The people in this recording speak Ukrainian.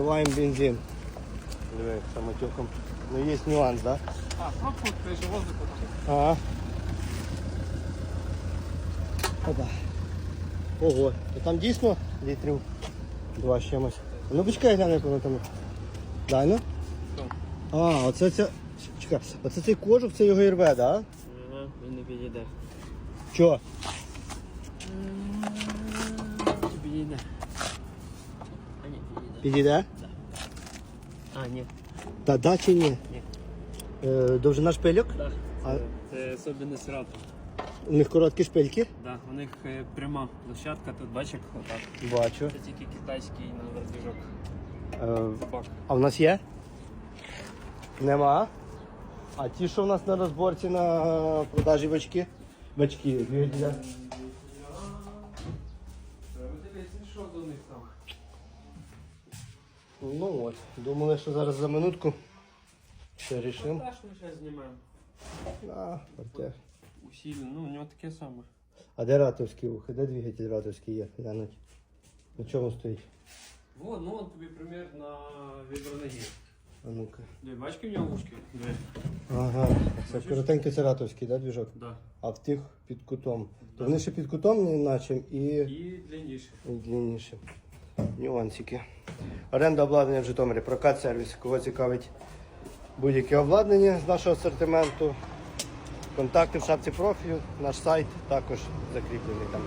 Заливаємо бензин. Диви, самотеком. Ну є нюанс, да? А, пробку, ти ж воздух. Ага. Опа. Ого, то там дійсно літрів два з чимось. Ну почекай, гляну, як воно там. Дай ну. А, оце ця. Чекай, оце цей кожух, це його і рве, да? Ага, він не підійде. Чо? Чи підійде? А ні, підійде. Підійде? А, ні. Та да чи ні? Ні. Е, довжина шпильок? Да. А- Це особливість рату. У них короткі шпильки. Да, у них е, пряма площадка, тут бачиш, отак. Бачу. Це тільки китайський на движок. Е, Бак. а в нас є? Нема. А ті, що в нас на розборці на продажі бачки? Бачки, двигателя. Дивіться, що до них там. Ну от, думали, що зараз за минутку все рішимо. Ми зараз знімаємо. А, партер. Усилено, ну у нього таке саме. А де ратовський вухо? Де двигатель ратовський є? Глянуть. На чому стоїть? Вот, ну он тобі примір на віброногі. А ну-ка. Дві бачки в нього вушки? Дві. Ага. Це коротенький це ратовський, да, двіжок? Да. А в тих під кутом. То вони ще під кутом, наче, і І длинніше. длинніше. Нюансики. Оренда обладнання в Житомирі, прокат сервіс. Кого цікавить будь-яке обладнання з нашого асортименту. Контакти в шапці профілю, наш сайт також закріплений там.